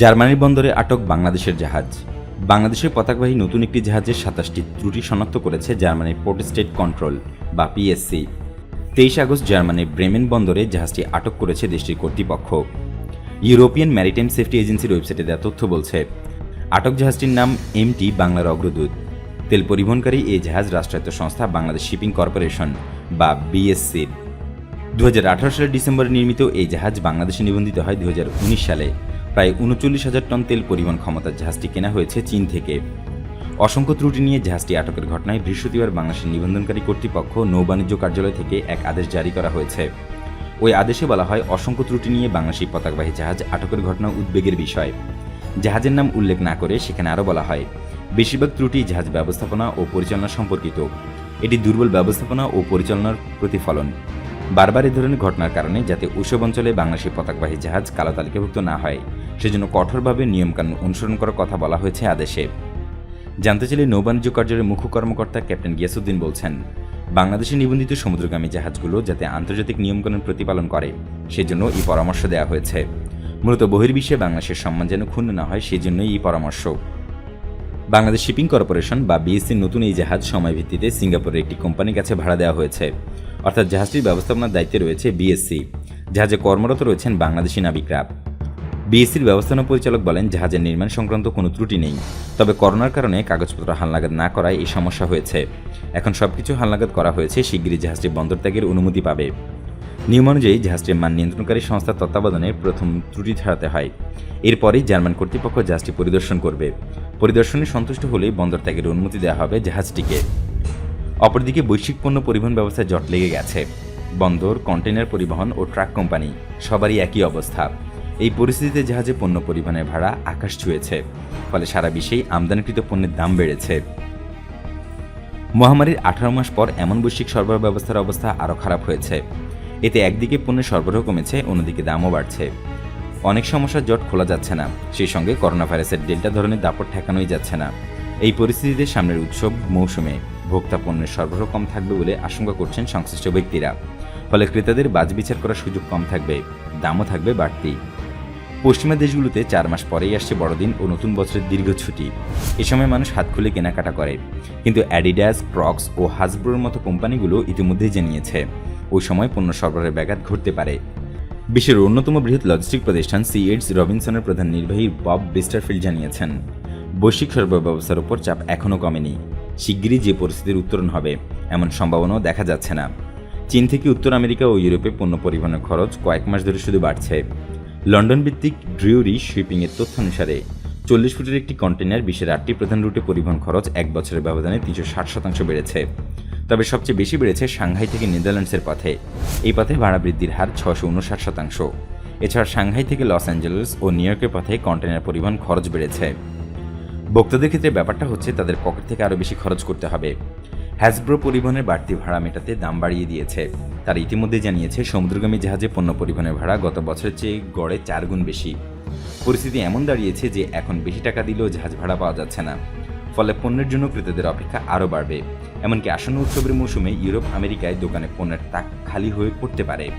জার্মানির বন্দরে আটক বাংলাদেশের জাহাজ। বাংলাদেশের পতাকবাহী নতুন একটি জাহাজের সাতাশটি ত্রুটি শনাক্ত করেছে জার্মানির পোর্ট স্টেট কন্ট্রোল, বা পিএসসি তেইশ আগস্ট জার্মানির ব্রেমেন বন্দরে জাহাজটি আটক করেছে দেশটির কর্তৃপক্ষ। ইউরোপিয়ান ম্যারিটাইম সেফটি এজেন্সির ওয়েবসাইটে দেওয়া তথ্য বলছে, আটক জাহাজটির নাম এমটি বাংলার অগ্রদূত। তেল পরিবহনকারী এই জাহাজ রাষ্ট্রায়ত্ত সংস্থা বাংলাদেশ শিপিং কর্পোরেশন, বা বিএসসির দু হাজার আঠারো সালের ডিসেম্বরে নির্মিত এই জাহাজ বাংলাদেশে নিবন্ধিত হয় দু হাজার উনিশ সালে। প্রায় উনচল্লিশ হাজার টন তেল পরিবহন ক্ষমতার জাহাজটি কেনা হয়েছে চীন থেকে। অসংখ্য ত্রুটি নিয়ে জাহাজটি আটকের ঘটনায় বৃহস্পতিবার বাংলাদেশের নিবন্ধনকারী কর্তৃপক্ষ নৌবাণিজ্য কার্যালয় থেকে এক আদেশ জারি করা হয়েছে। ওই আদেশে বলা হয়, অসংখ্য ত্রুটি নিয়ে বাংলাদেশি পতাকবাহী জাহাজ আটকের ঘটনা উদ্বেগের বিষয়। জাহাজের নাম উল্লেখ না করে সেখানে আরও বলা হয়, বেশিরভাগ ত্রুটি জাহাজ ব্যবস্থাপনা ও পরিচালনা সম্পর্কিত। এটি দুর্বল ব্যবস্থাপনা ও পরিচালনার প্রতিফলন। বারবার এ ধরনের ঘটনার কারণে যাতে ওইসব অঞ্চলে বাংলাদেশি পতাকবাহী জাহাজ কালো তালিকাভুক্ত না হয় সেজন্য কঠোরভাবে নিয়মকানুন অনুসরণ করার কথা বলা হয়েছে আদেশে। জানতে চাইলে নৌবাণিজ্য কার্যালয়ের মুখ্য কর্মকর্তা ক্যাপ্টেন গিয়াসুদ্দিন বলছেন, বাংলাদেশে নিবন্ধিত সমুদ্রগামী জাহাজগুলো যাতে আন্তর্জাতিক নিয়মকানুন প্রতিপালন করে, সেজন্য এই পরামর্শ দেওয়া হয়েছে। মূলত বহির্বিশ্বে বাংলাদেশের সম্মান যেন ক্ষুণ্ণ না হয়, সেজন্যই এই পরামর্শ। বাংলাদেশ শিপিং কর্পোরেশন বা বিএসসির নতুন এই জাহাজ সময় ভিত্তিতে সিঙ্গাপুরের একটি কোম্পানির কাছে ভাড়া দেওয়া হয়েছে। অর্থাৎ জাহাজটির ব্যবস্থাপনার দায়িত্বে রয়েছে বিএসসি। জাহাজে কর্মরত রয়েছেন বাংলাদেশি নাবিকরা। বিএসসির ব্যবস্থাপনা পরিচালক বলেন, জাহাজের নির্মাণ সংক্রান্ত কোনো ত্রুটি নেই। তবে করোনার কারণে কাগজপত্র হালনাগাদ না করায় এই সমস্যা হয়েছে। এখন সবকিছু হালনাগাদ করা হয়েছে, শিগগিরই জাহাজটি বন্দর ত্যাগের অনুমতি পাবে। নিয়ম অনুযায়ী জাহাজটির মান নিয়ন্ত্রণকারী সংস্থার তত্ত্বাবধানে প্রথম ত্রুটি ছাড়াতে হয়। এরপরেই জার্মান কর্তৃপক্ষ জাহাজটি পরিদর্শন করবে। পরিদর্শনে সন্তুষ্ট হলেই বন্দর ত্যাগের অনুমতি দেওয়া হবে জাহাজটিকে। অপরদিকে বৈশ্বিক পণ্য পরিবহন ব্যবস্থায় জট লেগে গেছে। বন্দর কন্টেনার পরিবহন ও ট্রাক কোম্পানি সবারই একই অবস্থা। এই পরিস্থিতিতে জাহাজে পণ্য পরিবহনের ভাড়া আকাশ ছুঁয়েছে। ফলে সারা বিশ্বেই আমদানিকৃত পণ্যের দাম বেড়েছে। মহামারীর আঠারো মাস পর এমন বৈশ্বিক সরবরাহ ব্যবস্থার অবস্থা আরও খারাপ হয়েছে। এতে একদিকে পণ্যের সরবরাহ কমেছে, অন্যদিকে দামও বাড়ছে। অনেক সমস্যার জট খোলা যাচ্ছে না, সেই সঙ্গে করোনা ভাইরাসের ডেল্টা ধরনের দাপট ঠেকানোই যাচ্ছে না। এই পরিস্থিতিতে সামনের উৎসব মৌসুমে ভোক্তা পণ্যের সরবরাহ কম থাকবে বলে আশঙ্কা করছেন সংশ্লিষ্ট ব্যক্তিরা। ফলে ক্রেতাদের বাজবিচার করার সুযোগ কম থাকবে, দামও থাকবে বাড়তি। পশ্চিমা দেশগুলোতে চার মাস পরেই আসছে বড়দিন ও নতুন বছরের দীর্ঘ ছুটি। এ সময় মানুষ হাত খুলে কেনাকাটা করে। কিন্তু অ্যাডিডাস ক্রক্স ও হাসব্রোর মতো কোম্পানিগুলো ইতিমধ্যেই জানিয়েছে, ওই সময় পণ্য সরবরাহের ব্যাঘাত ঘটতে পারে। বিশ্বের অন্যতম বৃহৎ লজিস্টিক প্রতিষ্ঠান সিএইডস রবিনসনের প্রধান নির্বাহী বব বিস্টারফিল্ড জানিয়েছেন, বৈশ্বিক সরবরাহ ব্যবস্থার উপর চাপ এখনও কমেনি। শিগগিরই যে পরিস্থিতির উত্তরণ হবে, এমন সম্ভাবনাও দেখা যাচ্ছে না। চীন থেকে উত্তর আমেরিকা ও ইউরোপে পণ্য পরিবহনের খরচ কয়েক মাস ধরে শুধু বাড়ছে। লন্ডন ভিত্তিক ড্রিউরি শিপিংয়ের তথ্য অনুসারে চল্লিশ ফুটের একটি কন্টেনার বিশ্বের আটটি প্রধান রুটে পরিবহন খরচ এক বছরের ব্যবধানে তিনশো ষাট শতাংশ বেড়েছে। তবে সবচেয়ে বেশি বেড়েছে সাংহাই থেকে নেদারল্যান্ডসের পথে। এই পথে ভাড়া বৃদ্ধির হার ছশো উনষাট শতাংশ। এছাড়া সাংহাই থেকে লস অ্যাঞ্জেলেস ও নিউ ইয়র্কের পথে কন্টেনার পরিবহন খরচ বেড়েছে। ভোক্তাদের ক্ষেত্রে ব্যাপারটা হচ্ছে, তাদের পকেট থেকে আরও বেশি খরচ করতে হবে। হ্যাসব্রো পরিবহনের বাড়তি ভাড়া মেটাতে দাম বাড়িয়ে দিয়েছে। তারা ইতিমধ্যে জানিয়েছে, সমুদ্রগামী জাহাজে পণ্য পরিবহনের ভাড়া গত বছরের চেয়ে গড়ে চার গুণ বেশি। পরিস্থিতি এমন দাঁড়িয়েছে যে এখন বেশি টাকা দিলেও জাহাজ ভাড়া পাওয়া যাচ্ছে না। ফলে পণ্যের জন্য ক্রেতাদের অপেক্ষা আরও বাড়বে। এমনকি আসন্ন উৎসবের মৌসুমে ইউরোপ, আমেরিকায় দোকানে পণ্যের তাক খালি হয়ে পড়তে পারে।